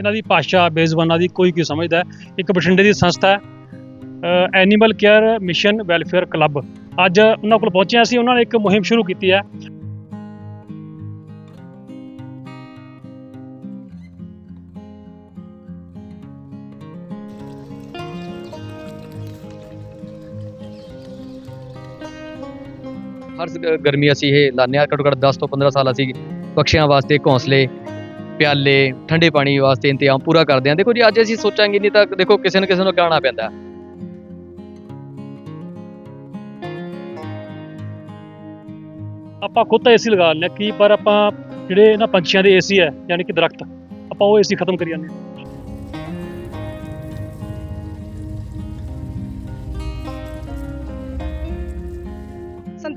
ਇਹਨਾਂ ਦੀ ਭਾਸ਼ਾ ਬੇਜ਼ਬਾਨਾਂ ਦੀ ਕੋਈ ਕੀ ਸਮਝਦਾ ਇੱਕ ਬਠਿੰਡੇ ਦੀ ਸੰਸਥਾ ਹੈ animal care mission welfare club ਅੱਜ ਉਹਨਾਂ ਕੋਲ ਪਹੁੰਚਿਆ ਹਾਂ ਅਸੀਂ ਉਹਨਾਂ ਨੇ ਇੱਕ ਮੁਹਿੰਮ ਸ਼ੁਰੂ ਕੀਤੀ ਹੈ। ਹਰ ਗਰਮੀ ਅਸੀਂ ਇਹ ਲਾਉਂਦੇ ਹਾਂ, ਘੱਟੋ ਘੱਟ 10 ਤੋਂ 15 ਸਾਲ ਅਸੀਂ ਪਕਸ਼ੀਆਂ ਵਾਸਤੇ ਘੌਂਸਲੇ ਪਿਆਲੇ, ਠੰਡੇ ਪਾਣੀ ਵਾਸਤੇ ਇੰਤਜ਼ਾਮ ਪੂਰਾ ਕਰਦੇ ਹਾਂ। ਦੇਖੋ ਜੀ, ਅੱਜ ਅਸੀਂ ਸੋਚਾਂਗੇ ਨਹੀਂ ਤਾਂ ਦੇਖੋ ਕਿਸੇ ਨਾ ਕਿਸੇ ਨੂੰ ਕਾਣਾ ਪੈਂਦਾ। ਆਪਾਂ ਖੁਦ ਤਾਂ ਏਸੀ ਲਗਾ ਲੈਂਦੇ ਹਾਂ, ਕੀ ਪਰ ਆਪਾਂ ਜਿਹੜੇ ਇਹਨਾਂ ਪੰਛੀਆਂ ਦੇ ਏਸੀ ਹੈ, ਯਾਨੀ ਕਿ ਦਰਖਤ, ਆਪਾਂ ਉਹ ਏਸੀ ਖਤਮ ਕਰੀ ਜਾਂਦੇ ਹਾਂ।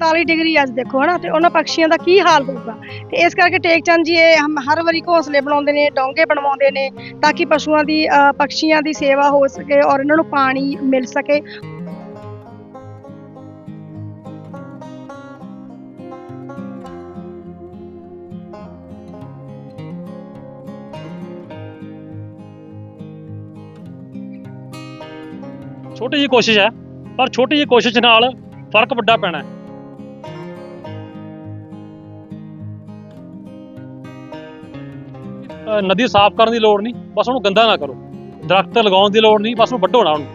47 ਡਿਗਰੀ ਅੱਜ ਦੇਖੋ ਹਨਾ ਤੇ ਉਹਨਾਂ ਪੰਛੀਆਂ ਦਾ ਕੀ ਹਾਲ ਹੋਊਗਾ ਤੇ ਇਸ ਕਰਕੇ ਟੇਕ ਚੰਦ ਜੀ ਇਹ ਹਮ- ਹਰ ਵਾਰੀ ਘੋਂਸਲੇ ਬਣਾਉਂਦੇ ਨੇ ਡੋਂਗੇ ਬਣਵਾਉਂਦੇ ਨੇ ਤਾਂ ਕਿ ਪਸ਼ੂਆਂ ਦੀ ਅ, ਪੰਛੀਆਂ ਦੀ ਸੇਵਾ ਹੋ ਸਕੇ ਔਰ ਇਹਨਾਂ ਨੂੰ ਪਾਣੀ ਮਿਲ ਸਕੇ। ਛੋਟੀ ਜਿਹੀ ਕੋਸ਼ਿਸ਼ ਹੈ ਪਰ ਛੋਟੀ ਜਿਹੀ ਕੋਸ਼ਿਸ਼ ਨਾਲ ਫ਼ਰਕ ਵੱਡਾ ਪੈਣਾ ਹੈ। ਨਦੀ ਸਾਫ਼ ਕਰਨ ਦੀ ਲੋੜ ਨਹੀਂ, ਬਸ ਉਹਨੂੰ ਗੰਦਾ ਨਾ ਕਰੋ। ਦਰਖਤ ਲਗਾਉਣ ਦੀ ਲੋੜ ਨਹੀਂ, ਬਸ ਉਹਨੂੰ ਵੱਢੋ ਨਾ ਉਹਨੂੰ।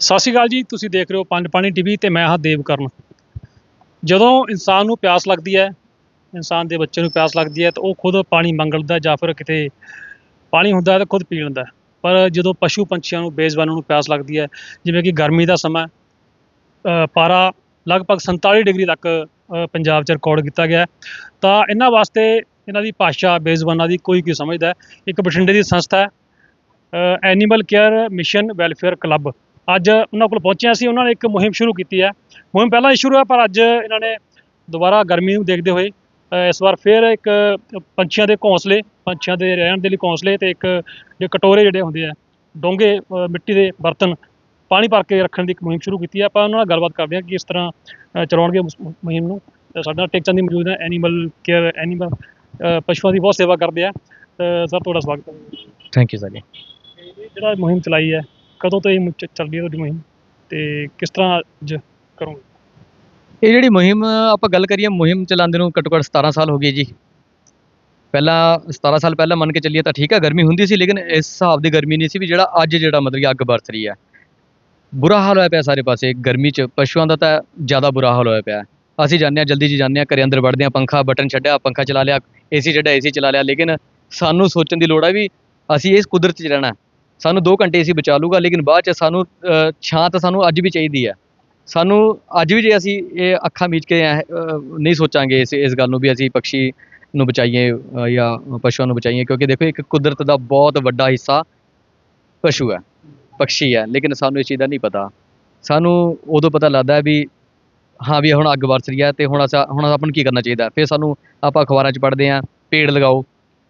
ਸਤਿ ਸ਼੍ਰੀ ਅਕਾਲ ਜੀ, ਤੁਸੀਂ ਦੇਖ ਰਹੇ ਹੋ ਪੰਜ ਪਾਣੀ ਟੀਵੀ ਤੇ ਮੈਂ ਹਾਂ ਦੇਵਕਰਨ। ਜਦੋਂ ਇਨਸਾਨ ਨੂੰ ਪਿਆਸ ਲੱਗਦੀ ਹੈ, ਇਨਸਾਨ ਦੇ ਬੱਚੇ ਨੂੰ ਪਿਆਸ ਲੱਗਦੀ ਹੈ, ਤਾਂ ਉਹ ਖੁਦ ਪਾਣੀ ਮੰਗ ਲੈਂਦਾ ਜਾਂ ਫਿਰ ਕਿਤੇ ਪਾਣੀ ਹੁੰਦਾ ਤਾਂ ਖੁਦ ਪੀ ਲੈਂਦਾ ਪਰ ਜਦੋਂ ਪਸ਼ੂ ਪੰਛੀਆਂ ਨੂੰ, ਬੇਜ਼ਬਾਨਾਂ ਨੂੰ ਪਿਆਸ ਲੱਗਦੀ ਹੈ, ਜਿਵੇਂ ਕਿ ਗਰਮੀ ਦਾ ਸਮਾਂ ਪਾਰਾ ਲਗਭਗ 47 ਡਿਗਰੀ ਤੱਕ ਪੰਜਾਬ 'ਚ ਰਿਕਾਰਡ ਕੀਤਾ ਗਿਆ ਤਾਂ ਇਹਨਾਂ ਵਾਸਤੇ ਇਹਨਾਂ ਦੀ ਭਾਸ਼ਾ ਬੇਜ਼ਬਾਨਾਂ ਦੀ ਕੋਈ ਕੀ ਸਮਝਦਾ ਇੱਕ ਬਠਿੰਡੇ ਦੀ ਸੰਸਥਾ ਹੈ animal care mission welfare club ਅੱਜ ਉਹਨਾਂ ਕੋਲ ਪਹੁੰਚੇ ਹਾਂ ਅਸੀਂ ਉਹਨਾਂ ਨੇ ਇੱਕ ਮੁਹਿੰਮ ਸ਼ੁਰੂ ਕੀਤੀ ਹੈ। ਮੁਹਿੰਮ ਪਹਿਲਾਂ ਹੀ ਸ਼ੁਰੂ ਹੈ ਪਰ ਅੱਜ ਇਹਨਾਂ ਨੇ ਦੁਬਾਰਾ ਗਰਮੀ ਨੂੰ ਦੇਖਦੇ ਹੋਏ ਇਸ ਵਾਰ ਫਿਰ ਇੱਕ ਪੰਛੀਆਂ ਦੇ ਘੌਂਸਲੇ ਪੰਛੀਆਂ ਦੇ ਰਹਿਣ ਦੇ ਲਈ ਘੌਂਸਲੇ ਤੇ ਇੱਕ ਜੇ ਕਟੋਰੇ ਜਿਹੜੇ ਹੁੰਦੇ ਆ ਡੋਂਗੇ ਮਿੱਟੀ ਦੇ ਬਰਤਨ ਪਾਣੀ ਭਰ ਕੇ ਰੱਖਣ ਦੀ ਇੱਕ ਮੁਹਿੰਮ ਸ਼ੁਰੂ ਕੀਤੀ ਹੈ। ਆਪਾਂ ਉਹਨਾਂ ਨਾਲ ਗੱਲਬਾਤ ਕਰਦੇ ਹਾਂ ਕਿ ਇਸ ਤਰ੍ਹਾਂ ਚਲਾਉਣਗੇ ਮੁਹਿੰਮ ਨੂੰ। ਸਾਡੇ ਨਾਲ ਟੇਕਚੰਦ ਦੀ ਮੌਜੂਦ ਹੈ ਐਨੀਮਲ ਕੇਅਰ ਐਨੀਮਲ ਪਸ਼ੂਆਂ ਦੀ ਬਹੁਤ ਸੇਵਾ ਕਰਦੇ ਆ। ਸਰ ਤੁਹਾਡਾ ਸਵਾਗਤ ਹੈ। ਥੈਂਕ ਯੂ ਸਰ ਜੀ। ਜਿਹੜਾ ਮੁਹਿੰਮ ਚਲਾਈ ਹੈ ਕਦੋਂ ਤੋਂ ਇਹ ਮੁ- ਚ- ਚੱਲ ਰਹੀ ਹੈ ਤੁਹਾਡੀ ਮੁਹਿੰਮ ਤੇ ਕਿਸ ਤਰ੍ਹਾਂ ਅੱਜ ਕਰੋਗੇ? ਇਹ ਜਿਹੜੀ ਮੁਹਿੰਮ ਆਪਾਂ ਗੱਲ ਕਰੀਏ, ਮੁਹਿੰਮ ਚਲਾਉਂਦੇ ਨੂੰ ਘੱਟੋ ਘੱਟ 17 ਸਾਲ ਹੋ ਗਏ ਜੀ। ਪਹਿਲਾਂ 17 ਸਾਲ ਪਹਿਲਾਂ ਮੰਨ ਕੇ ਚੱਲੀਏ ਤਾਂ ਠੀਕ ਹੈ ਗਰਮੀ ਹੁੰਦੀ ਸੀ, ਲੇਕਿਨ ਇਸ ਹਿਸਾਬ ਦੀ ਗਰਮੀ ਨਹੀਂ ਸੀ ਵੀ ਜਿਹੜਾ ਅੱਜ ਜਿਹੜਾ ਮਤਲਬ ਕਿ ਅੱਗ ਬਰਸ ਰਹੀ ਹੈ। ਬੁਰਾ ਹਾਲ ਹੋਇਆ ਪਿਆ ਸਾਰੇ ਪਾਸੇ, ਗਰਮੀ 'ਚ, ਪਸ਼ੂਆਂ ਦਾ ਤਾਂ ਜ਼ਿਆਦਾ ਬੁਰਾ ਹਾਲ ਹੋਇਆ ਪਿਆ। ਅਸੀਂ ਜਾਂਦੇ ਹਾਂ, ਜਲਦੀ ਜੀ ਜਾਂਦੇ ਹਾਂ, ਘਰੇ ਅੰਦਰ ਵੜਦੇ ਹਾਂ, ਪੰਖਾ ਬਟਨ ਛੱਡਿਆ, ਪੰਖਾ ਚਲਾ ਲਿਆ ਏਸੀ ਛੱਡਿਆ ਏਸੀ ਚਲਾ ਲਿਆ, ਲੇਕਿਨ ਸਾਨੂੰ ਸੋਚਣ ਦੀ ਲੋੜ ਹੈ ਵੀ ਅਸੀਂ ਇਸ ਕੁਦਰਤ 'ਚ ਰਹਿਣਾ। ਸਾਨੂੰ 2 ਘੰਟੇ ਏਸੀ ਬਚਾ ਲੂਗਾ ਲੇਕਿਨ ਬਾਅਦ 'ਚ ਸਾਨੂੰ ਛਾਂ ਤਾਂ ਸਾਨੂੰ ਅੱਜ ਵੀ ਚਾਹੀਦੀ ਹੈ। ਸਾਨੂੰ ਅੱਜ ਵੀ ਜੇ ਅਸੀਂ ਇਹ ਅੱਖਾਂ ਮੀਚ ਕੇ ਐ, ਨਹੀਂ ਸੋਚਾਂਗੇ ਇਸ ਇਸ ਗੱਲ ਨੂੰ ਵੀ ਅਸੀਂ ਪੰਛੀ ਨੂੰ ਬਚਾਈਏ ਜਾਂ ਪਸ਼ੂਆਂ ਨੂੰ ਬਚਾਈਏ ਕਿਉਂਕਿ ਦੇਖੋ ਇੱਕ ਕੁਦਰਤ ਦਾ ਬਹੁਤ ਵੱਡਾ ਹਿੱਸਾ ਪਸ਼ੂ ਹੈ ਪੰਛੀ ਹੈ ਲੇਕਿਨ ਸਾਨੂੰ ਇਸ ਚੀਜ਼ ਦਾ ਨਹੀਂ ਪਤਾ। ਸਾਨੂੰ ਉਦੋਂ ਪਤਾ ਲੱਗਦਾ ਹੈ ਵੀ ਹਾਂ ਵੀ ਹੁਣ ਅੱਗ ਵਰਸ ਰਹੀ ਹੈ ਤੇ ਹੁਣ ਅਸਾਂ ਹੁਣ ਆਪਾਂ ਨੂੰ ਕੀ ਕਰਨਾ ਚਾਹੀਦਾ ਫਿਰ ਸਾਨੂੰ ਆਪਾਂ ਅਖਬਾਰਾਂ 'ਚ ਪੜ੍ਹਦੇ ਹਾਂ ਪੇੜ ਲਗਾਓ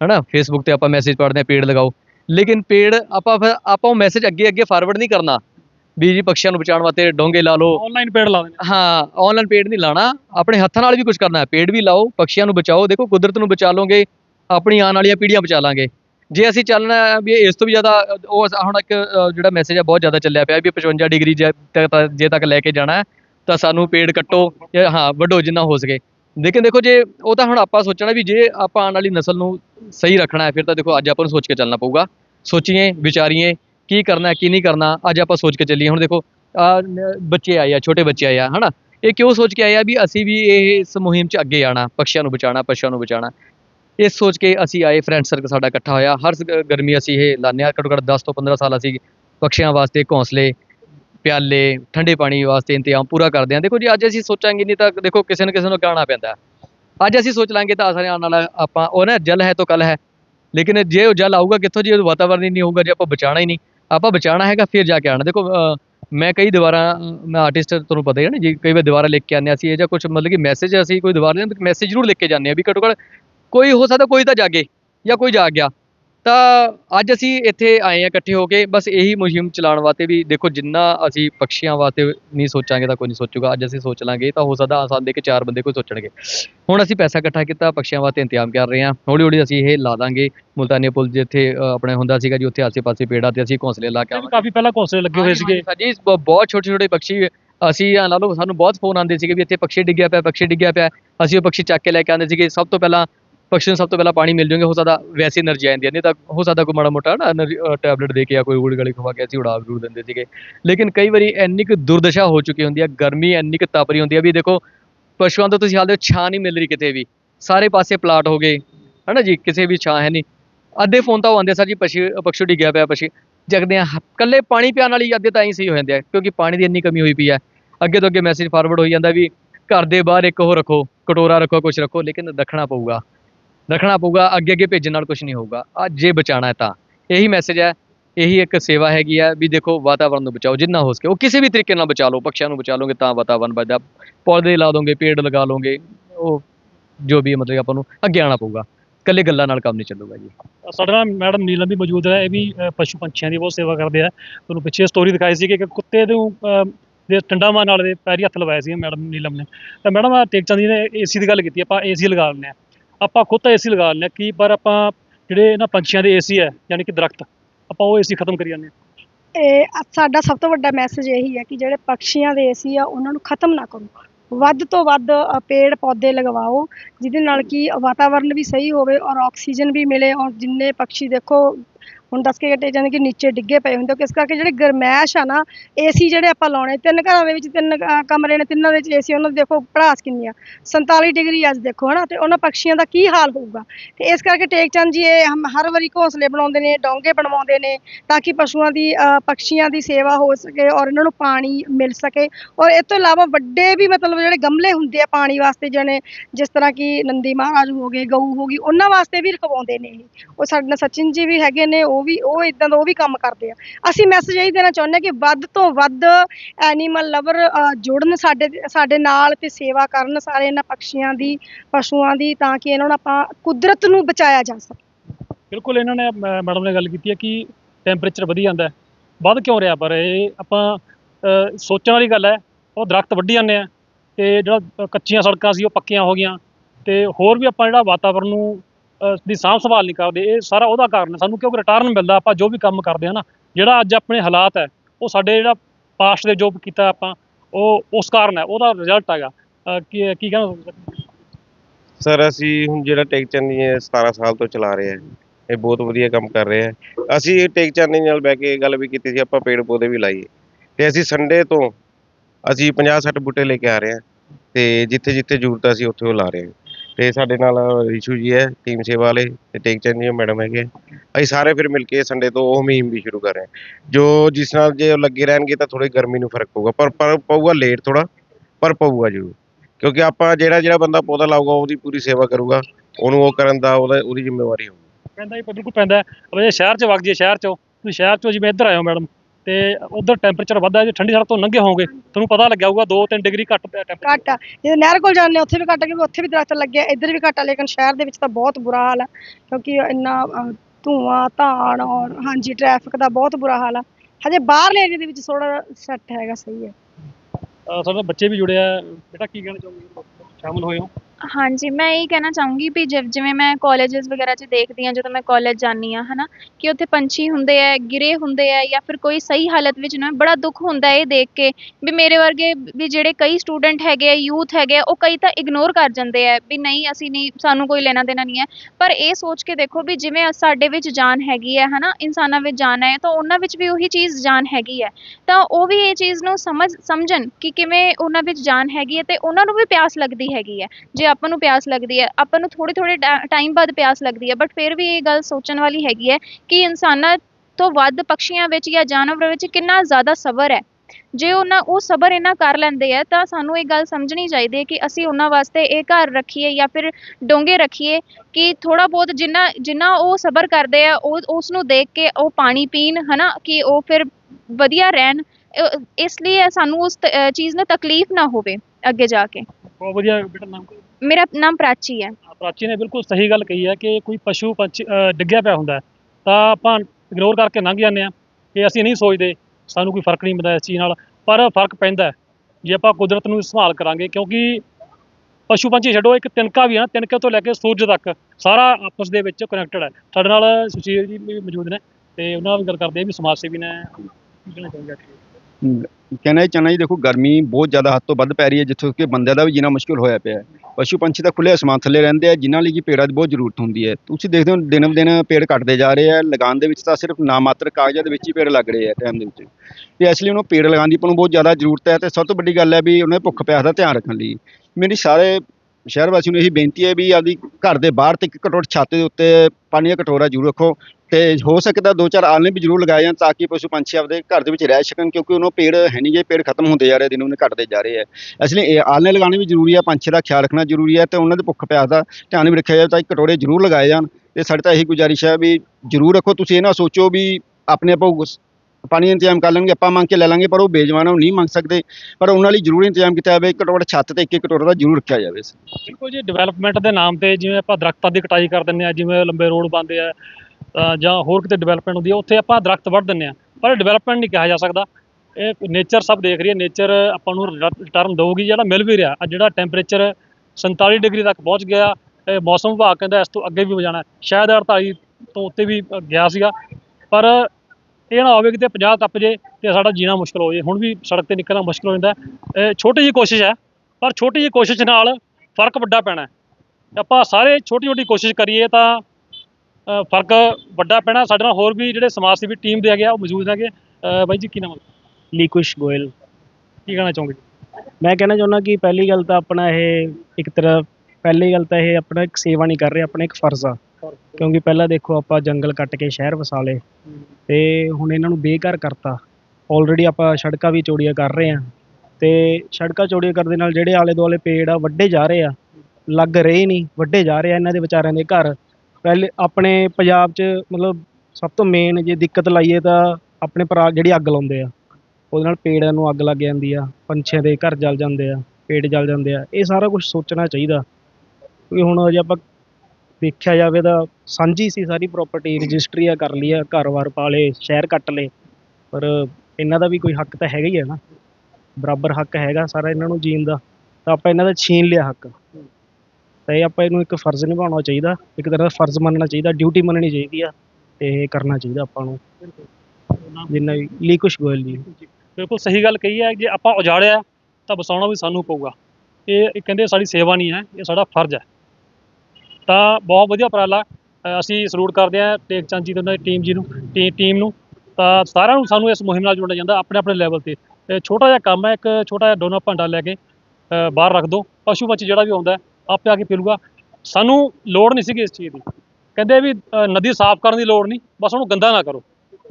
ਹਨਾ? ਫੇਸਬੁੱਕ ਤੇ ਆਪਾਂ ਮੈਸੇਜ ਪੜ੍ਹਦੇ ਹਾਂ ਪੇੜ ਲਗਾਓ। ਲੇਕਿਨ ਪੇੜ ਆਪਾਂ ਫਿਰ ਆਪਾਂ ਉਹ ਮੈਸੇਜ ਅੱਗੇ ਅੱਗੇ ਫਾਰਵਰਡ ਨਹੀਂ ਕਰਨਾ। ਵੀ ਜੀ ਪੰਛੀਆਂ ਨੂੰ ਬਚਾਉਣ ਵਾਸਤੇ ਡੋਂਗੇ ਲਾ ਲਓ। ਆਨਲਾਈਨ ਪੇੜ ਲਾ ਦਿੰਦੇ ਹਾਂ ਆਨਲਾਈਨ ਪੇੜ ਨਹੀਂ ਲਾਣਾ। ਆਪਣੇ ਹੱਥਾਂ ਨਾਲ ਵੀ ਕੁਝ ਕਰਨਾ ਹੈ। ਪੇੜ ਵੀ ਲਾਓ ਪੰਛੀਆਂ ਨੂੰ ਬਚਾਓ। ਦੇਖੋ ਕੁਦਰਤ ਨੂੰ ਬਚਾ ਲਓਗੇ ਆਪਣੀ ਆਉਣ ਵਾਲੀਆਂ ਪੀੜ੍ਹੀਆਂ ਬਚਾ ਲਾਂਗੇ। ਜੇ ਅਸੀਂ ਚੱਲਣਾ ਵੀ ਇਸ ਤੋਂ ਵੀ ਜ਼ਿਆਦਾ ਉਹ ਹੁਣ ਇੱਕ ਜਿਹੜਾ ਮੈਸੇਜ ਹੈ ਬਹੁਤ ਜ਼ਿਆਦਾ ਚੱਲਿਆ ਪਿਆ ਵੀ 55 ਡਿਗਰੀ ਜੇ ਤੱਕ ਜੇ ਤੱਕ ਲੈ ਕੇ ਜਾਣਾ ਤਾਂ ਸਾਨੂੰ ਪੇੜ ਕੱਟੋ ਜਾਂ ਹਾਂ ਵੱਢੋ ਜਿੰਨਾ ਹੋ ਸਕੇ। ਲੇਕਿਨ ਦੇਖੋ ਜੇ ਉਹ ਤਾਂ ਹੁਣ ਆਪਾਂ ਸੋਚਣਾ ਵੀ ਜੇ ਆਪਾਂ ਆਉਣ ਵਾਲੀ ਨਸਲ ਨੂੰ ਸਹੀ ਰੱਖਣਾ ਹੈ ਫਿਰ ਤਾਂ ਦੇਖੋ ਅੱਜ ਆਪਾਂ ਨੂੰ ਸੋਚ ਕੇ ਚੱਲਣਾ ਪਊਗਾ। ਸੋਚੀਏ, ਵਿਚਾਰੀਏ, ਕੀ ਕਰਨਾ, ਕੀ ਨਹੀਂ ਕਰਨਾ, ਅੱਜ ਆਪਾਂ ਸੋਚ ਕੇ ਚੱਲੀਏ। ਹੁਣ ਦੇਖੋ, ਆ ਬੱਚੇ ਆਏ ਆ, ਛੋਟੇ ਬੱਚੇ ਆਏ ਆ, ਹਨਾ? ਇਹ ਕਿਉਂ ਸੋਚ ਕੇ ਆਏ ਆ ਵੀ ਅਸੀਂ ਵੀ ਇਹ ਇਸ ਮੁਹਿੰਮ 'ਚ ਅੱਗੇ ਆਣਾ ਪਕਸ਼ੀਆਂ ਨੂੰ ਬਚਾਉਣਾ, ਪਸ਼ੂਆਂ ਨੂੰ ਬਚਾਉਣਾ? ਇਸ ਸੋਚ ਕੇ ਅਸੀਂ ਆਏ, ਫਰੈਂਡ ਸਰਕਲ ਸਾਡਾ ਇਕੱਠਾ ਹੋਇਆ। ਹਰ ਗਰਮੀ ਅਸੀਂ ਇਹ ਲਾਉਂਦੇ ਹਾਂ ਘੱਟੋ ਘੱਟ 10 ਤੋਂ 15 ਸਾਲ ਅਸੀਂ ਪਕਸ਼ੀਆਂ ਵਾਸਤੇ ਘੌਂਸਲੇ, ਪਿਆਲੇ, ਠੰਡੇ ਪਾਣੀ ਵਾਸਤੇ ਇੰਤਜ਼ਾਮ ਪੂਰਾ ਕਰਦੇ ਹਾਂ ਦੇਖੋ ਜੀ, ਅੱਜ ਅਸੀਂ ਸੋਚਾਂਗੇ ਨਹੀਂ ਤਾਂ ਦੇਖੋ, ਕਿਸੇ ਨਾ ਕਿਸੇ ਨੂੰ ਗਾਣਾ ਪੈਂਦਾ। ਅੱਜ ਅਸੀਂ ਸੋਚ ਲਾਂਗੇ ਤਾਂ ਆਸਾਨੀ ਆਉਣ ਵਾਲਾ ਆਪਾਂ, ਉਹ ਨਾ, ਜਲ ਹੈ ਤਾਂ ਕੱਲ ਹੈ। ਲੇਕਿਨ ਜੇ ਉਹ ਜਲ ਆਊਗਾ ਕਿੱਥੋਂ ਜੀ ਉਹ ਵਾਤਾਵਰਨ ਹੀ ਨਹੀਂ ਹੋਊਗਾ, ਜੇ ਆਪਾਂ ਬਚਾਉਣਾ ਹੀ ਨਹੀਂ। ਆਪਾਂ ਬਚਾਉਣਾ ਹੈਗਾ, ਫਿਰ ਜਾ ਕੇ ਆਣਾ ਦੇਖੋ ਮੈਂ ਕਈ ਦੁਬਾਰਾ ਮੈਂ ਆਰਟਿਸਟ ਤੁਹਾਨੂੰ ਪਤਾ ਹੀ ਹੈ ਨਾ, ਜੀ ਕਈ ਵਾਰ ਦੀਵਾਰਾਂ ਲਿਖ ਕੇ ਆਉਂਦੇ ਹਾਂ ਅਸੀਂ, ਇਹ ਜਾਂ ਕੁਝ ਮਤਲਬ ਕਿ ਮੈਸੇਜ ਅਸੀਂ ਕੋਈ ਦੁਬਾਰਾ ਦੇ ਮੈਸੇਜ ਜ਼ਰੂਰ ਲਿਖ ਕੇ ਜਾਂਦੇ ਹਾਂ ਵੀ ਘੱਟੋ ਘੱਟ ਕੋਈ ਹੋ ਸਕਦਾ ਕੋਈ ਤਾਂ ਜਾਗੇ ਜਾਂ ਕੋਈ ਜਾਗ ਗਿਆ। ਤਾਂ ਅੱਜ ਅਸੀਂ ਇੱਥੇ ਆਏ ਆ ਇਕੱਠੇ ਹੋ ਕੇ ਬਸ ਇਹੀ ਮੁਹਿੰਮ ਚਲਾਉਣ ਵਾਸਤੇ ਵੀ ਦੇਖੋ ਜਿੰਨਾ ਅਸੀਂ ਪੰਛੀਆਂ ਵਾਸਤੇ ਨਹੀਂ ਸੋਚਾਂਗੇ ਤਾਂ ਕੋਈ ਨਹੀਂ ਸੋਚੂਗਾ ਅੱਜ ਅਸੀਂ ਸੋਚ ਲਾਂਗੇ ਤਾਂ ਹੋ ਸਕਦਾ ਆਸਾਨ ਦੇ ਕੇ ਚਾਰ ਬੰਦੇ ਕੋਈ ਸੋਚਣਗੇ। ਹੁਣ ਅਸੀਂ ਪੈਸਾ ਇਕੱਠਾ ਕੀਤਾ ਪੰਛੀਆਂ ਵਾਸਤੇ ਇੰਤਜ਼ਾਮ ਕਰ ਰਹੇ ਹਾਂ ਹੌਲੀ ਹੌਲੀ ਅਸੀਂ ਇਹ ਲਾ ਦਾਂਗੇ। ਮੁਲਤਾਨੀ ਪੁਲ ਜਿੱਥੇ ਆਪਣੇ ਹੁੰਦਾ ਸੀਗਾ ਜੀ ਉੱਥੇ ਆਸੇ-ਪਾਸੇ ਪੇੜਾਂ ਤੇ ਅਸੀਂ ਘੋਂਸਲੇ ਲਾ ਕੇ ਕਾਫੀ ਪਹਿਲਾਂ ਘੋਂਸਲੇ ਲੱਗੇ ਹੋਏ ਸੀਗੇ। ਜੀ ਬਹੁਤ ਛੋਟੇ ਛੋਟੇ ਪੰਛੀ ਅਸੀਂ ਆ ਲਾ ਲਓ ਸਾਨੂੰ ਬਹੁਤ ਫੋਨ ਆਉਂਦੇ ਸੀਗੇ ਵੀ ਇੱਥੇ ਪੰਛੀ ਡਿੱਗਿਆ ਪਿਆ ਪੰਛੀ ਡਿੱਗਿਆ ਪਿਆ। ਅਸੀਂ ਉਹ ਪੰਛੀ ਚੱਕ ਕੇ ਲੈ ਕੇ ਆਉਂਦੇ ਸੀਗੇ। ਸਭ ਤੋਂ ਪਹਿਲਾਂ ਪਕਸ਼ੀ ਨੂੰ ਸਭ ਤੋਂ ਪਹਿਲਾਂ ਪਾਣੀ ਮਿਲ ਜੂਗੇ, ਹੋ ਸਕਦਾ ਵੈਸੇ એનર્ਜੀ ਆ ਜਾਂਦੀ ਹੈ ਨਹੀਂ ਤਾਂ ਹੋ ਸਕਦਾ ਕੋਈ ਮਾੜਾ ਮੋਟਾ ਨਾ ਟੈਬਲੇਟ ਦੇ ਕੇ ਆ ਕੋਈ ਗੁੜ ਗਲੀ ਖਵਾ ਕੇ ਅਸੀਂ ਉਡਾ ਜ਼ਰੂਰ ਦਿੰਦੇ ਸੀਗੇ। ਲੇਕਿਨ ਕਈ ਵਾਰੀ ਇੰਨੀ ਕੁ ਦੁਰਦਸ਼ਾ ਹੋ ਚੁੱਕੀ ਹੁੰਦੀ ਹੈ ਗਰਮੀ ਇੰਨੀ ਕੁ ਤਪ ਰਹੀ ਹੁੰਦੀ ਹੈ ਵੀ ਦੇਖੋ, ਪਸ਼ੂਆਂ ਤੋਂ ਤੁਸੀਂ ਹਾਲ ਦੇ ਛਾਂ ਨਹੀਂ ਮਿਲ ਰਹੀ ਕਿਤੇ ਵੀ। ਸਾਰੇ ਪਾਸੇ ਪਲਾਟ ਹੋ ਗਏ, ਹਨਾ ਜੀ, ਕਿਸੇ ਵੀ ਛਾਂ ਹੈ ਨਹੀਂ। ਅੱਧੇ ਫੋਨ ਤਾਂ ਉਹ ਆਉਂਦੇ ਸਰ ਜੀ, ਪਸ਼ੂ, ਪਕਸ਼ੂ ਡਿੱਗਿਆ ਪਿਆ, ਪਸ਼ੂ ਜਗਦੇ ਆ। ਕੱਲੇ ਪਾਣੀ ਪਿਆਣ ਵਾਲੀ ਅੱਧੇ ਤਾਂ ਹੀ ਸਹੀ ਹੋ ਜਾਂਦੇ ਆ, ਕਿਉਂਕਿ ਪਾਣੀ ਦੀ ਇੰਨੀ ਕਮੀ ਹੋਈ ਪਈ ਹੈ ਅੱਗੇ ਤੋਂ ਅੱਗੇ ਮੈਸੇਜ ਫਾਰਵਰਡ ਹੋਈ ਜਾਂਦਾ ਵੀ ਘਰ ਦੇ ਬਾਹਰ ਇੱਕ ਉਹ ਰੱਖੋ, ਕਟੋਰਾ ਰੱਖੋ ਕੁਝ ਰੱਖੋ, ਲੇਕਿਨ ਰੱਖਣਾ ਪਊਗਾ। ਰੱਖਣਾ ਪਊਗਾ ਅੱਗੇ ਅੱਗੇ ਭੇਜਣ ਨਾਲ ਕੁਝ ਨਹੀਂ ਹੋਊਗਾ। ਅੱਜ ਜੇ ਬਚਾਉਣਾ ਹੈ ਤਾਂ। ਇਹੀ ਮੈਸੇਜ ਹੈ ਇਹੀ ਇੱਕ ਸੇਵਾ ਹੈਗੀ ਹੈ ਵੀ ਦੇਖੋ ਵਾਤਾਵਰਣ ਨੂੰ ਬਚਾਓ ਜਿੰਨਾ ਹੋ ਸਕੇ। ਉਹ ਕਿਸੇ ਵੀ ਤਰੀਕੇ ਨਾਲ ਬਚਾ ਲਓ ਪਕਸ਼ੀਆਂ ਨੂੰ ਬਚਾ ਲਓਗੇ ਤਾਂ ਵਾਤਾਵਰਣ ਬਚਦਾ ਪੌਦੇ ਲਾ ਦੋਗੇ ਪੇੜ ਲਗਾ ਲਓਗੇ ਉਹ ਜੋ ਵੀ ਮਤਲਬ ਆਪਾਂ ਨੂੰ ਅੱਗੇ ਆਉਣਾ ਪਊਗਾ। ਇਕੱਲੇ ਗੱਲਾਂ ਨਾਲ ਕੰਮ ਨਹੀਂ ਚੱਲੂਗਾ ਜੀ। ਸਾਡੇ ਨਾਲ ਮੈਡਮ ਨੀਲਮ ਵੀ ਮੌਜੂਦ ਹੈ ਇਹ ਵੀ ਅ, ਪਸ਼ੂ ਪੰਛੀਆਂ ਦੀ ਬਹੁਤ ਸੇਵਾ ਕਰਦੇ ਆ। ਤੁਹਾਨੂੰ ਪਿੱਛੇ ਸਟੋਰੀ ਦਿਖਾਈ ਸੀ ਕਿ ਇੱਕ ਕੁੱਤੇ ਨੂੰ ਅ, ਦੇ ਟੰਡਾ ਮਾਰਨ ਵਾਲੇ ਦੇ ਪੈਰੀ ਹੱਥ ਲਵਾਇਆ ਸੀ ਮੈਡਮ ਨੀਲਮ ਨੇ। ਤਾਂ ਮੈਡਮ ਆ ਟੇਕ ਚੰਦ ਜੀ ਨੇ ਏਸੀ ਦੀ ਗੱਲ ਕੀਤੀ ਆਪਾਂ ਏਸੀ ਲਗਾ ਲੈਂਦੇ ਆ ਆਪਾਂ ਖੁਦ ਤਾਂ ਏਸੀ ਲਗਾ ਲੈਂਦੇ ਕੀ ਪਰ ਆਪਾਂ ਜਿਹੜੇ ਇਹਨਾਂ ਪੰਛੀਆਂ ਦੇ ਏਸੀ ਹੈ, ਯਾਨੀ ਕਿ ਦਰਖਤ, ਆਪਾਂ ਉਹ ਏਸੀ ਖਤਮ ਕਰੀ ਜਾਂਦੇ ਆ ਇਹ ਸਾਡਾ ਸਭ ਤੋਂ ਵੱਡਾ ਮੈਸੇਜ ਇਹੀ ਹੈ ਕਿ ਜਿਹੜੇ ਪੰਛੀਆਂ ਦੇ ਏਸੀ ਆ, ਉਹਨਾਂ ਨੂੰ ਖਤਮ ਨਾ ਕਰੋ। ਵੱਧ ਤੋਂ ਵੱਧ ਪੇੜ ਪੌਦੇ ਲਗਵਾਓ, ਜਿਹਦੇ ਨਾਲ ਕਿ ਵਾਤਾਵਰਨ ਵੀ ਸਹੀ ਹੋਵੇ ਔਰ ਆਕਸੀਜਨ ਵੀ ਮਿਲੇ ਔਰ ਜਿੰਨੇ ਪੰਛੀ ਦੇਖੋ ਹੁਣ ਦੱਸ ਕੇ ਹਟੇ ਜਾਂਦੇ ਕਿ ਨੀਚੇ ਡਿੱਗੇ ਪਏ ਹੁੰਦੇ ਕਿਸ ਕਰਕੇ ਜਿਹੜੇ ਗਰਮੈਸ਼ ਆ ਨਾ ਏਸੀ ਜਿਹੜੇ ਆਪਾਂ ਲਾਉਣੇ ਤਿੰਨ ਘਰਾਂ ਦੇ ਵਿੱਚ ਤਿੰਨ ਕਮਰੇ ਨੇ ਤਿੰਨਾਂ ਦੇ ਵਿੱਚ ਏਸੀ ਉਹਨਾਂ ਦੀ ਦੇਖੋ ਭੜਾਸ ਕਿੰਨੀ ਆ। 47 ਡਿਗਰੀ ਅੱਜ ਦੇਖੋ ਹਨਾ ਤੇ ਉਹਨਾਂ ਪੰਛੀਆਂ ਦਾ ਕੀ ਹਾਲ ਹੋਊਗਾ? ਤੇ ਇਸ ਕਰਕੇ ਟੇਕ ਚੰਦ ਜੀ ਇਹ ਹਮ- ਹਰ ਵਾਰੀ ਘੋਂਸਲੇ ਬਣਾਉਂਦੇ ਨੇ ਡੋਂਗੇ ਬਣਵਾਉਂਦੇ ਨੇ ਤਾਂ ਕਿ ਪਸ਼ੂਆਂ ਦੀ ਅ, ਪੰਛੀਆਂ ਦੀ ਸੇਵਾ ਹੋ ਸਕੇ ਔਰ ਇਹਨਾਂ ਨੂੰ ਪਾਣੀ ਮਿਲ ਸਕੇ। ਔਰ ਇਸ ਤੋਂ ਇਲਾਵਾ ਵੱਡੇ ਵੀ ਮਤਲਬ ਜਿਹੜੇ ਗਮਲੇ ਹੁੰਦੇ ਆ ਪਾਣੀ ਵਾਸਤੇ ਜਣੇ ਜਿਸ ਤਰ੍ਹਾਂ ਕਿ ਨੰਦੀ ਮਹਾਰਾਜ ਹੋ ਗਏ ਗਊ ਹੋ ਗਈ ਉਹਨਾਂ ਵਾਸਤੇ ਵੀ ਰਖਵਾਉਂਦੇ ਨੇ ਉਹ ਸਾਡੇ ਨਾਲ ਸਚਿਨ ਜੀ ਵੀ ਹੈਗੇ ਨੇ ਉਹ ਉਹ ਵੀ, ਉਹ ਇਦਾਂ ਦਾ ਉਹ ਵੀ ਕੰਮ ਕਰਦੇ ਆ। ਅਸੀਂ ਮੈਸੇਜ ਇਹੀ ਦੇਣਾ ਚਾਹੁੰਦੇ ਹਾਂ ਕਿ ਵੱਧ ਤੋਂ ਵੱਧ ਐਨੀਮਲ ਲਵਰ ਜੁੜਨ ਸਾਡੇ ਸਾਡੇ ਨਾਲ ਤੇ ਸੇਵਾ ਕਰਨ ਸਾਰੇ ਇਹਨਾਂ ਪੰਛੀਆਂ ਦੀ, ਪਸ਼ੂਆਂ ਦੀ ਤਾਂ ਕਿ ਇਹਨਾਂ ਨੂੰ ਆਪਾਂ ਕੁਦਰਤ ਨੂੰ ਬਚਾਇਆ ਜਾ ਸਕੇ। ਬਿਲਕੁਲ, ਇਹਨਾਂ ਨੇ ਮੈਡਮ ਨੇ ਗੱਲ ਕੀਤੀ ਹੈ ਕਿ ਟੈਂਪਰੇਚਰ ਵਧੀ ਜਾਂਦਾ ਹੈ। ਵੱਧ ਕਿਉਂ ਰਿਹਾ? ਪਰ ਇਹ ਆਪਾਂ ਸੋਚਣ ਵਾਲੀ ਗੱਲ ਹੈ, ਉਹ ਦਰਖਤ ਵੱਢੀ ਜਾਂਦੇ ਆ ਤੇ ਜਿਹੜਾ ਕੱਚੀਆਂ ਸੜਕਾਂ ਸੀ, ਉਹ ਪੱਕੀਆਂ ਹੋ ਗਈਆਂ ਤੇ ਹੋਰ ਵੀ ਆਪਾਂ ਜਿਹੜਾ ਵਾਤਾਵਰਨ ਨੂੰ ਦੀ ਸਾਂਭ ਸੰਭਾਲ ਨਹੀਂ ਕਰਦੇ, ਇਹ ਸਾਰਾ ਉਹਦਾ ਕਾਰਨ ਹੈ। ਸਾਨੂੰ ਕਿਉਂਕਿ ਰਿਟਰਨ ਮਿਲਦਾ, ਆਪਾਂ ਜੋ ਵੀ ਕੰਮ ਕਰਦੇ ਹਾਂ ਨਾ, ਜਿਹੜਾ ਅੱਜ ਆਪਣੇ ਹਾਲਾਤ ਹੈ, ਉਹ ਸਾਡੇ ਜਿਹੜਾ ਪਾਸਟ ਦੇ ਜੋ ਕੀਤਾ ਆਪਾਂ, ਉਹ ਉਸ ਕਾਰਨ ਹੈ, ਉਹਦਾ ਰਿਜ਼ਲਟ ਹੈਗਾ। ਕੀ ਕੀ ਕਹਿਣਾ ਸਰ ਅਸੀਂ ਹੁਣ ਜਿਹੜਾ ਟੇਕ ਚੰਨੀ ਹੈ 17 ਸਾਲ ਤੋਂ ਚਲਾ ਰਹੇ ਹਾਂ ਇਹ ਬਹੁਤ ਵਧੀਆ ਕੰਮ ਕਰ ਰਹੇ ਹੈ। ਅਸੀਂ ਇਹ ਟੇਕ ਚੰਨੀ ਨਾਲ ਬਹਿ ਕੇ ਗੱਲ ਵੀ ਕੀਤੀ ਸੀ, ਆਪਾਂ ਪੇੜ ਪੌਦੇ ਵੀ ਲਾਈਏ। ਤੇ ਅਸੀਂ ਸੰਡੇ ਤੋਂ ਅਸੀਂ 50 60 ਬੂਟੇ ਲੈ ਕੇ ਆ ਰਹੇ ਹਾਂ। ਤੇ ਜਿੱਥੇ ਜਿੱਥੇ ਜ਼ਰੂਰਤ ਹੈ, ਅਸੀਂ ਉੱਥੇ ਉਹ ਲਾ ਰਹੇ ਹਾਂ। ਤੇ ਸਾਡੇ ਨਾਲ ਰਿਸ਼ੂ ਜੀ ਹੈ ਟੀਮ ਸੇਵਾ ਵਾਲੇ ਤੇ ਟੇਕ ਚੰਨੀ ਮੈਡਮ ਹੈਗੇ ਅਸੀਂ ਸਾਰੇ ਫਿਰ ਮਿਲ ਕੇ ਸੰਡੇ ਤੋਂ ਉਹ ਮੁਹਿੰਮ ਵੀ ਸ਼ੁਰੂ ਕਰ ਰਹੇ ਹਾਂ। ਜੋ ਜਿਸ ਨਾਲ ਜੇ ਉਹ ਲੱਗੇ ਰਹਿਣਗੇ ਤਾਂ ਥੋੜੀ ਗਰਮੀ ਨੂੰ ਫ਼ਰਕ ਪਊਗਾ, ਪਰ ਪਰ ਪਊਗਾ ਲੇਟ ਥੋੜਾ ਪਰ ਪਊਗਾ ਜ਼ਰੂਰ। ਕਿਉਂਕਿ ਆਪਾਂ ਜਿਹੜਾ ਜਿਹੜਾ ਬੰਦਾ ਪੌਦਾ ਲਾਊਗਾ, ਉਹਦੀ ਪੂਰੀ ਸੇਵਾ ਕਰੂਗਾ, ਉਹਨੂੰ ਉਹ ਕਰਨ ਦਾ ਉਹਦਾ, ਉਹਦੀ ਜ਼ਿੰਮੇਵਾਰੀ ਹੋਊਗੀ। ਪੈਂਦਾ ਹੀ ਬਿਲਕੁਲ ਪੈਂਦਾ ਹੈ। ਅਬ ਜੇ ਸ਼ਹਿਰ 'ਚ ਵਗ ਜੇ ਸ਼ਹਿਰ 'ਚੋਂ। ਤੁਸੀਂ ਸ਼ਹਿਰ 'ਚੋਂ ਜਿਵੇਂ ਇੱਧਰ ਆਏ ਮੈਡਮ ਤੇ ਉਧਰ ਟੈਂਪਰੇਚਰ ਵੱਧਦਾ ਜੇ ਠੰਡੀ ਸੜਕ ਤੋਂ ਲੰਘੇ ਹੋਵੋਗੇ ਤੁਹਾਨੂੰ ਪਤਾ ਲੱਗਿਆ ਹੋਊਗਾ 2-3 ਡਿਗਰੀ ਘੱਟ ਪਿਆ ਟੈਂਪਰੇਚਰ ਘੱਟ ਜਦੋਂ ਨਹਿਰ ਕੋਲ ਜਾਂਦੇ ਹਾਂ, ਉੱਥੇ ਵੀ ਘੱਟ ਕਿਉਂਕਿ ਉੱਥੇ ਵੀ ਦਰਖਤ ਲੱਗੇ ਆ ਇੱਧਰ ਵੀ ਘੱਟ ਆ ਲੇਕਿਨ ਸ਼ਹਿਰ ਦੇ ਵਿੱਚ ਤਾਂ ਬਹੁਤ ਬੁਰਾ ਹਾਲ ਆ ਕਿਉਂਕਿ ਇੰਨਾ ਅ, ਧੂੰਆਂ ਧਾਣ ਔਰ ਹਾਂਜੀ ਟ੍ਰੈਫਿਕ ਦਾ ਬਹੁਤ ਬੁਰਾ ਹਾਲ ਆ। ਹਜੇ ਬਾਹਰਲੇ ਏਰੀਏ ਦੇ ਵਿੱਚ ਥੋੜਾ ਸੈੱਟ ਹੈਗਾ ਸਹੀ ਹੈ। ਸਾਡੇ ਬੱਚੇ ਵੀ ਜੁੜੇ ਆ ਬੇਟਾ ਕੀ ਕਹਿਣਾ ਚਾਹੋਗੇ? ਸ਼ਾਮਲ ਹੋਏ ਹੋ। ਹਾਂਜੀ, ਮੈਂ ਇਹੀ ਕਹਿਣਾ ਚਾਹੂੰਗੀ ਵੀ ਜਿਵ, ਜਿਵੇਂ ਮੈਂ ਕਾਲਜਸ ਵਗੈਰਾ 'ਚ ਦੇਖਦੀ ਹਾਂ, ਜਦੋਂ ਮੈਂ ਕਾਲਜ ਜਾਂਦੀ ਹਾਂ ਹੈ ਨਾ ਕਿ ਉੱਥੇ ਪੰਛੀ ਹੁੰਦੇ ਹੈ ਗਿਰੇ ਹੁੰਦੇ ਹੈ ਜਾਂ ਫਿਰ ਕੋਈ ਸਹੀ ਹਾਲਤ ਵਿੱਚ ਨਾ, ਬੜਾ ਦੁੱਖ ਹੁੰਦਾ ਹੈ ਇਹ ਦੇਖ ਕੇ, ਵੀ ਮੇਰੇ ਵਰਗੇ ਵੀ ਜਿਹੜੇ ਕਈ ਸਟੂਡੈਂਟ ਹੈਗੇ ਆ ਯੂਥ ਹੈਗੇ ਆ, ਉਹ ਕਈ ਤਾਂ ਇਗਨੋਰ ਕਰ ਜਾਂਦੇ ਆ, ਵੀ ਨਹੀਂ, ਅਸੀਂ ਨਹੀਂ, ਸਾਨੂੰ ਕੋਈ ਲੈਣਾ ਦੇਣਾ ਨਹੀਂ ਹੈ। ਪਰ ਇਹ ਸੋਚ ਕੇ ਦੇਖੋ ਵੀ ਜਿਵੇਂ ਸਾਡੇ ਵਿੱਚ ਜਾਨ ਹੈਗੀ ਹੈ ਹੈ ਨਾ ਇਨਸਾਨਾਂ ਵਿੱਚ ਜਾਨ ਹੈ, ਤਾਂ ਉਹਨਾਂ ਵਿੱਚ ਵੀ ਉਹੀ ਚੀਜ਼ ਜਾਨ ਹੈਗੀ ਹੈ। ਤਾਂ ਉਹ ਵੀ ਇਹ ਚੀਜ਼ ਨੂੰ ਸਮਝ, ਸਮਝਣ ਕਿ ਕਿਵੇਂ ਉਹਨਾਂ ਵਿੱਚ ਜਾਨ ਹੈਗੀ ਹੈ ਤੇ ਉਹਨਾਂ ਨੂੰ ਵੀ ਪਿਆਸ ਲੱਗਦੀ ਹੈਗੀ ਹੈ। ਜੇ ਆਪਾਂ ਨੂੰ ਪਿਆਸ ਲੱਗਦੀ ਹੈ ਆਪਾਂ ਨੂੰ ਥੋੜੀ ਥੋੜੀ ਟਾਈਮ ਬਾਅਦ ਪਿਆਸ ਲੱਗਦੀ ਹੈ ਬਟ ਫਿਰ ਵੀ ਇਹ ਗੱਲ ਸੋਚਣ ਵਾਲੀ ਹੈਗੀ ਹੈ ਕਿ ਇਨਸਾਨਾਂ ਤੋਂ ਵੱਧ ਪੰਛੀਆਂ ਵਿੱਚ ਜਾਂ ਜਾਨਵਰਾਂ ਵਿੱਚ ਕਿੰਨਾ ਜ਼ਿਆਦਾ ਸਬਰ ਹੈ। ਜੇ ਉਹਨਾਂ ਉਹ ਸਬਰ ਇਹਨਾਂ ਕਰ ਲੈਂਦੇ ਆ ਤਾਂ ਸਾਨੂੰ ਇਹ ਗੱਲ ਸਮਝਣੀ ਚਾਹੀਦੀ ਹੈ ਕਿ ਅਸੀਂ ਉਹਨਾਂ ਵਾਸਤੇ ਇਹ ਘਰ ਰੱਖੀਏ ਜਾਂ ਫਿਰ ਡੋਂਗੇ ਰੱਖੀਏ ਕਿ ਥੋੜਾ ਬਹੁਤ ਜਿੰਨਾ ਜਿੰਨਾ ਉਹ ਸਬਰ ਕਰਦੇ ਆ ਉਹ ਉਸ ਨੂੰ ਦੇਖ ਕੇ ਉਹ ਪਾਣੀ ਪੀਣ ਹਨਾ ਕਿ ਉਹ ਫਿਰ ਵਧੀਆ ਰਹਿਣ। ਅ, ਇਸ ਲਈ ਸਾਨੂੰ ਉਸ ਤ- ਅ, ਚੀਜ਼ ਨੂੰ ਤਕਲੀਫ ਨਾ ਹੋਵੇ ਅੱਗੇ ਜਾ ਕੇ। ਬਹੁਤ ਵਧੀਆ ਬੇਟਾ ਨਾਮ ਮੇਰਾ ਨਾਮ ਪ੍ਰਾਚੀ ਹੈ। ਪ੍ਰਾਚੀ ਨੇ ਬਿਲਕੁਲ ਸਹੀ ਗੱਲ ਕਹੀ ਹੈ ਕਿ ਕੋਈ ਪਸ਼ੂ ਪੰਛੀ, ਅਹ, ਡਿੱਗਿਆ ਪਿਆ ਹੁੰਦਾ ਹੈ, ਤਾਂ ਆਪਾਂ ਇਗਨੋਰ ਕਰਕੇ ਲੰਘ ਜਾਂਦੇ ਆ ਕਿ ਅਸੀਂ ਨਹੀਂ ਸੋਚਦੇ, ਸਾਨੂੰ ਕੋਈ ਫ਼ਰਕ ਨਹੀਂ ਪੈਂਦਾ ਇਸ ਚੀਜ਼ ਨਾਲ, ਪਰ ਫ਼ਰਕ ਪੈਂਦਾ ਹੈ। ਜੇ ਆਪਾਂ ਕੁਦਰਤ ਨੂੰ ਸੰਭਾਲ ਕਰਾਂਗੇ, ਕਿਉਂਕਿ ਪਸ਼ੂ ਪੰਛੀ ਛੱਡੋ, ਇੱਕ ਤਿਨਕਾ ਵੀ ਹੈ ਨਾ, ਤਿਨਕੇ ਤੋਂ ਲੈ ਕੇ ਸੂਰਜ ਤੱਕ, ਸਾਰਾ ਆਪਸ ਦੇ ਵਿੱਚ ਕਨੈਕਟਡ ਹੈ। ਸਾਡੇ ਨਾਲ ਸੁਸ਼ੀਲ ਜੀ ਵੀ ਮੌਜੂਦ ਨੇ, ਤੇ ਉਹਨਾਂ ਨਾਲ ਵੀ ਗੱਲ ਕਰਦੇ ਆ ਵੀ ਸਮਾਜ ਸੇਵੀ ਨੇ ਕੀ ਕਹਿਣਾ ਚਾਹੁੰਦੇ ਆ ਕਹਿਣਾ ਇਹ ਚਾਹੁੰਦਾ ਜੀ ਦੇਖੋ ਗਰਮੀ ਬਹੁਤ ਜ਼ਿਆਦਾ ਹੱਦ ਤੋਂ ਵੱਧ ਪੈ ਰਹੀ ਹੈ, ਜਿੱਥੋਂ ਕਿ ਬੰਦਿਆਂ ਦਾ ਵੀ ਜੀਣਾ ਮੁਸ਼ਕਿਲ ਹੋਇਆ ਪਿਆ ਹੈ। ਪਸ਼ੂ ਪੰਛੀ ਤਾਂ ਖੁੱਲੇ ਅਸਮਾਨ ਥੱਲੇ ਰਹਿੰਦੇ ਆ, ਜਿਨ੍ਹਾਂ ਲਈ ਕਿ ਪੇੜਾਂ ਦੀ ਬਹੁਤ ਜ਼ਰੂਰਤ ਹੁੰਦੀ ਹੈ। ਤੁਸੀਂ ਦੇਖਦੇ ਹੋ ਦਿਨ ਬ ਦਿਨ ਪੇੜ ਘਟਦੇ ਜਾ ਰਹੇ ਆ, ਲਗਾਉਣ ਦੇ ਵਿੱਚ ਤਾਂ ਸਿਰਫ ਨਾਮਾਤਰ ਕਾਗਜ਼ਾਂ ਦੇ ਵਿੱਚ ਹੀ ਪੇੜ ਲੱਗ ਰਹੇ ਆ ਟਾਈਮ ਦੇ ਵਿੱਚ। ਤੇ ਇਸ ਲਈ ਉਹਨੂੰ ਪੇੜ ਲਗਾਉਣ ਦੀ ਆਪਾਂ ਨੂੰ ਬਹੁਤ ਜ਼ਿਆਦਾ ਜ਼ਰੂਰਤ ਹੈ ਤੇ ਸਭ ਤੋਂ ਵੱਡੀ ਗੱਲ ਹੈ ਵੀ ਉਹਨੇ ਭੁੱਖ ਪਿਆਸ ਦਾ ਧਿਆਨ ਰੱਖਣ ਲਈ। ਮੇਰੀ ਸਾਰੇ ਸ਼ਹਿਰ ਵਾਸੀਆਂ ਨੂੰ ਇਹੀ ਬੇਨਤੀ ਹੈ ਵੀ ਆਪਦੀ ਘਰ ਦੇ ਬਾਹਰ ਤੇ ਇੱਕ ਘਟੋਟ ਛੱਤ ਦੇ ਉੱਤੇ ਪਾਣੀ ਦਾ ਕਟੋਰਾ ਜ਼ਰੂਰ ਰੱਖੋ ਤੇ ਹੋ ਸਕਦਾ ਦੋ ਚਾਰ ਆਲਣੇ ਵੀ ਜ਼ਰੂਰ ਲਗਾਏ ਜਾਣ ਤਾਂ ਕਿ ਪਸ਼ੂ ਪੰਛੀ ਆਪਦੇ ਘਰ ਦੇ ਵਿੱਚ ਰਹਿ ਸਕਣ ਕਿਉਂਕਿ ਉਹਨੂੰ ਪੇੜ ਹੈ ਨਹੀਂ ਜੇ, ਪੇੜ ਖਤਮ ਹੁੰਦੇ ਜਾ ਰਹੇ ਦਿਨੋਂ ਦਿਨ ਘਟਦੇ ਜਾ ਰਹੇ ਹੈ ਇਸ ਲਈ ਇਹ ਆਲਣੇ ਲਗਾਉਣੇ ਵੀ ਜ਼ਰੂਰੀ ਹੈ ਪੰਛੀ ਦਾ ਖਿਆਲ ਰੱਖਣਾ ਜ਼ਰੂਰੀ ਹੈ ਤੇ ਉਹਨਾਂ ਦੇ ਭੁੱਖ ਪਿਆਸ ਦਾ ਧਿਆਨ ਵੀ ਰੱਖਿਆ ਜਾਵੇ ਤਾਂ ਕਿ ਕਟੋਰੇ ਜ਼ਰੂਰ ਲਗਾਏ ਜਾਣ ਤੇ ਸਾਡੇ ਤਾਂ ਇਹੀ ਗੁਜ਼ਾਰਿਸ਼ ਹੈ ਵੀ ਜ਼ਰੂਰ ਰੱਖੋ। ਤੁਸੀਂ ਇਹ ਨਾ ਸੋਚੋ ਵੀ ਆਪਣੇ ਆਪ ਪਾਣੀ ਦਾ ਇੰਤਜ਼ਾਮ ਕਰ ਲੈਣਗੇ ਆਪਾਂ ਮੰਗ ਕੇ ਲੈ ਲਾਂਗੇ ਪਰ ਉਹ ਬੇਜਵਾਨ ਉਹ ਨਹੀਂ ਮੰਗ ਸਕਦੇ। ਪਰ ਉਹਨਾਂ ਲਈ ਜ਼ਰੂਰ ਇੰਤਜ਼ਾਮ ਕੀਤਾ ਜਾਵੇ ਘੱਟੋ ਘੱਟ ਛੱਤ ਤੇ ਇੱਕ ਇੱਕ ਕਟੋਰਾ ਦਾ ਜ਼ਰੂਰ ਰੱਖਿਆ ਜਾਵੇ। ਦੇਖੋ ਜੀ ਡਿਵੈਲਪਮੈਂਟ ਦੇ ਨਾਮ ਤੇ ਜਿਵੇਂ ਆਪਾਂ ਦਰਖਤਾਂ ਦੀ ਕਟਾਈ ਕਰ ਦਿੰਦੇ ਆ ਜਿਵੇਂ ਲੰਬੇ ਰੋਡ ਬਣਦੇ ਆ ਤਾਂ ਜਾਂ ਹੋਰ ਕਿਤੇ ਡਿਵੈਲਪਮੈਂਟ ਹੁੰਦੀ ਆ ਉੱਥੇ ਆਪਾਂ ਦਰਖਤ ਵੱਢ ਦਿੰਦੇ ਆ ਪਰ ਡਿਵੈਲਪਮੈਂਟ ਨਹੀਂ ਕਿਹਾ ਜਾ ਸਕਦਾ। ਇਹ ਨੇਚਰ ਸਭ ਦੇਖ ਰਹੀ ਹੈ ਨੇਚਰ ਆਪਾਂ ਨੂੰ ਰਿਟਰਨ ਦਊਗੀ ਜਿਹੜਾ ਮਿਲ ਵੀ ਰਿਹਾ। ਅੱਜ ਜਿਹੜਾ ਟੈਂਪਰੇਚਰ 47 ਡਿਗਰੀ ਤੱਕ ਪਹੁੰਚ ਗਿਆ ਇਹ ਮੌਸਮ ਵਿਭਾਗ ਕਹਿੰਦਾ ਇਸ ਤੋਂ ਅੱਗੇ ਵੀ ਹੋ ਜਾਣਾ ਹੈ। ਸ਼ਾਇਦ 48 ਤੋਂ ਉੱਤੇ ਵੀ ਅ, ਗਿਆ ਸੀਗਾ। ਪਰ ਇਹ ਨਾ ਹੋਵੇ ਕਿਤੇ 50 ਟੱਪ ਜੇ ਤੇ ਸਾਡਾ ਜੀਣਾ ਮੁਸ਼ਕਲ ਹੋ ਜੇ। ਹੁਣ ਵੀ ਸੜਕ ਤੇ ਨਿਕਲਣਾ ਮੁਸ਼ਕਲ ਹੋ ਜਾਂਦਾ ਛੋਟੀ ਜਿਹੀ ਕੋਸ਼ਿਸ਼ ਹੈ ਪਰ ਛੋਟੀ ਜਿਹੀ ਕੋਸ਼ਿਸ਼ ਨਾਲ ਫ਼ਰਕ ਵੱਡਾ ਪੈਣਾ ਹੈ। ਆਪਾਂ ਸਾਰੇ ਛੋਟੀ ਛੋਟੀ ਕੋਸ਼ਿਸ਼ ਕਰੀਏ ਤਾਂ ਫ਼ਰਕ ਵੱਡਾ ਪੈਣਾ। ਸਾਡੇ ਨਾਲ ਹੋਰ ਵੀ ਜਿਹੜੇ ਸਮਾਜ ਸੇਵੀ ਟੀਮ ਦੇ ਹੈਗੇ ਆ ਉਹ ਮੌਜੂਦ ਹੈਗੇ। ਬਾਈ ਜੀ ਕੀ ਨਾਮ? ਲੀਕੁਸ਼ ਗੋਇਲ। ਕੀ ਕਹਿਣਾ ਚਾਹੋਗੇ? ਮੈਂ ਕਹਿਣਾ ਚਾਹੁੰਦਾ ਕਿ ਪਹਿਲੀ ਗੱਲ ਤਾਂ ਆਪਣਾ ਇਹ ਇੱਕ ਤਰ੍ਹਾਂ ਪਹਿਲੀ ਗੱਲ ਤਾਂ ਇਹ ਆਪਣਾ ਇੱਕ ਸੇਵਾ ਨਹੀਂ ਕਰ ਰਹੇ ਆਪਣਾ ਇੱਕ ਫਰਜ਼ ਆ। ਕਿਉਂਕਿ ਪਹਿਲਾਂ ਦੇਖੋ ਆਪਾਂ ਜੰਗਲ ਕੱਟ ਕੇ ਸ਼ਹਿਰ ਵਸਾ ਲਏ ਤੇ ਹੁਣ ਇਹਨਾਂ ਨੂੰ ਬੇਘਰ ਕਰਤਾ। ਆਲਰੇਡੀ ਆਪਾਂ ਸੜਕਾਂ ਵੀ ਚੌੜੀਆਂ ਕਰ ਰਹੇ ਹਾਂ ਤੇ ਸੜਕਾਂ ਚੌੜੀਆਂ ਕਰਨ ਦੇ ਨਾਲ ਜਿਹੜੇ ਆਲੇ ਦੁਆਲੇ ਪੇੜ ਆ ਵੱਡੇ ਜਾ ਰਹੇ ਆ, ਲੱਗ ਰਹੇ ਨਹੀਂ ਵੱਡੇ ਜਾ ਰਹੇ ਆ ਇਹਨਾਂ ਦੇ ਵਿਚਾਰਿਆਂ ਦੇ ਘਰ। ਪਹਿਲੇ ਆਪਣੇ ਪੰਜਾਬ 'ਚ ਮਤਲਬ ਸਭ ਤੋਂ ਮੇਨ ਜੇ ਦਿੱਕਤ ਲਾਈਏ ਤਾਂ ਆਪਣੇ ਭਰਾ ਜਿਹੜੀ ਅੱਗ ਲਾਉਂਦੇ ਆ, ਉਹਦੇ ਨਾਲ ਪੇੜਾਂ ਨੂੰ ਅੱਗ ਲੱਗ ਜਾਂਦੀ ਆ, ਪੰਛੀਆਂ ਦੇ ਘਰ ਜਲ ਜਾਂਦੇ ਆ, ਪੇੜ ਜਲ ਜਾਂਦੇ ਆ, ਇਹ ਸਾਰਾ ਕੁਝ ਸੋਚਣਾ ਚਾਹੀਦਾ। ਕਿਉਂਕਿ ਹੁਣ ਜੇ ਆਪਾਂ ਦੇਖਿਆ ਜਾਵੇ ਤਾਂ ਸਾਂਝੀ ਸੀ ਸਾਰੀ ਪ੍ਰਾਪਰਟੀ ਰਜਿਸਟਰੀ ਆ ਕਰ ਲਈ ਆ, ਘਰ-ਬਾਰ ਪਾ ਲਏ, ਸ਼ਹਿਰ ਕੱਟ ਲਏ, ਪਰ ਇਹਨਾਂ ਦਾ ਵੀ ਕੋਈ ਹੱਕ ਤਾਂ ਹੈਗਾ ਹੀ ਹੈ ਨਾ। ਬਰਾਬਰ ਹੱਕ ਹੈਗਾ ਸਾਰਾ ਇਹਨਾਂ ਨੂੰ ਜੀਣ ਦਾ, ਤਾਂ ਆਪਾਂ ਇਹਨਾਂ ਦਾ ਛੀਨ ਲਿਆ ਹੱਕ। ਤਾਂ ਇਹ ਆਪਾਂ ਇਹਨੂੰ ਇੱਕ ਫਰਜ਼ ਨਿਭਾਉਣਾ ਚਾਹੀਦਾ, ਇੱਕ ਤਰ੍ਹਾਂ ਦਾ ਫਰਜ਼ ਮੰਨਣਾ ਚਾਹੀਦਾ ਡਿਊਟੀ ਮੰਨਣੀ ਚਾਹੀਦੀ ਆ, ਤੇ ਇਹ ਕਰਨਾ ਚਾਹੀਦਾ ਆਪਾਂ ਨੂੰ। ਜਿੰਨਾ ਵੀ ਲੀਕੁਸ਼ ਗੋਇਲ ਜੀ। ਬਿਲਕੁਲ ਸਹੀ ਗੱਲ ਕਹੀ ਹੈ ਜੇ ਆਪਾਂ ਉਜਾੜਿਆ ਤਾਂ ਬਸਾਉਣਾ ਵੀ ਸਾਨੂੰ ਪਊਗਾ। ਇਹ ਇਹ ਕਹਿੰਦੇ ਸਾਡੀ ਸੇਵਾ ਨਹੀਂ ਹੈ, ਇਹ ਸਾਡਾ ਫਰਜ਼ ਹੈ। ਤਾਂ ਬਹੁਤ ਵਧੀਆ ਉਪਰਾਲਾ ਅਸੀਂ ਸਲੂਟ ਕਰਦੇ ਹਾਂ ਟੇਕ ਚੰਦ ਜੀ ਤੇ ਉਹਨਾਂ ਦੀ ਟੀਮ ਜੀ ਨੂੰ ਟੀਮ ਨੂੰ। ਤਾਂ ਸਾਰਿਆਂ ਨੂੰ ਸਾਨੂੰ ਇਸ ਮੁਹਿੰਮ ਨਾਲ ਜੋੜਿਆ ਜਾਂਦਾ ਆਪਣੇ ਆਪਣੇ ਲੈਵਲ ਤੇ। ਛੋਟਾ ਜਿਹਾ ਕੰਮ ਹੈ, ਇੱਕ ਛੋਟਾ ਜਿਹਾ ਡੋਨਾ ਭਾਂਡਾ ਲੈ ਕੇ ਬਾਹਰ ਰੱਖ ਦਿਓ ਪਸ਼ੂ ਪੰਛੀ ਜਿਹੜਾ ਵੀ ਆਉਂਦਾ ਆਪੇ ਆ ਕੇ ਪੀ ਲੂਗਾ ਸਾਨੂੰ ਲੋੜ ਨਹੀਂ ਸੀਗੀ ਇਸ ਚੀਜ਼ ਦੀ। ਕਹਿੰਦੇ ਵੀ ਨਦੀ ਸਾਫ਼ ਕਰਨ ਦੀ ਲੋੜ ਨਹੀਂ, ਬਸ ਉਹਨੂੰ ਗੰਦਾ ਨਾ ਕਰੋ।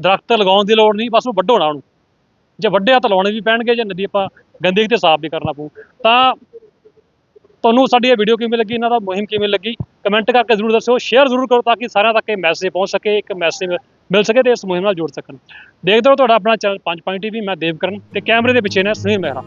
ਦਰਖਤ ਲਗਾਉਣ ਦੀ ਲੋੜ ਨਹੀਂ, ਬਸ ਉਹ ਵੱਢੋ ਨਾ ਉਹਨੂੰ। ਜੇ ਵੱਢਿਆ ਤਾਂ ਲਾਉਣੇ ਵੀ ਪੈਣਗੇ, ਜੇ ਨਦੀ ਆਪਾਂ ਗੰਦੀ ਤੇ ਸਾਫ਼ ਵੀ ਕਰਨਾ ਪਊ। ਤਾਂ ਤੁਹਾਨੂੰ ਸਾਡੀ ਇਹ ਵੀਡੀਓ ਕਿਵੇਂ ਲੱਗੀ, ਇਹਨਾਂ ਦਾ ਮੁਹਿੰਮ ਕਿਵੇਂ ਲੱਗੀ ਕਮੈਂਟ ਕਰਕੇ ਜ਼ਰੂਰ ਦੱਸਿਓ ਸ਼ੇਅਰ ਜ਼ਰੂਰ ਕਰੋ ਤਾਂ ਕਿ ਸਾਰਿਆਂ ਤੱਕ ਇਹ ਮੈਸੇਜ ਪਹੁੰਚ ਸਕੇ, ਇੱਕ ਮੈਸੇਜ ਮਿਲ ਸਕੇ ਤੇ ਇਸ ਮੁਹਿੰਮ ਨਾਲ ਜੁੜ ਸਕਣ। ਦੇਖਦੇ ਰਹੋ ਤੁਹਾਡਾ ਆਪਣਾ ਚੈਨਲ ਪੰਜ ਪੁਆਇੰਟ ਟੀਵੀ ਮੈਂ ਦੇਵਕਰਨ ਤੇ ਕੈਮਰੇ ਦੇ ਪਿੱਛੇ ਨੇ ਸੁਨੀਲ ਮਹਿਰਾ।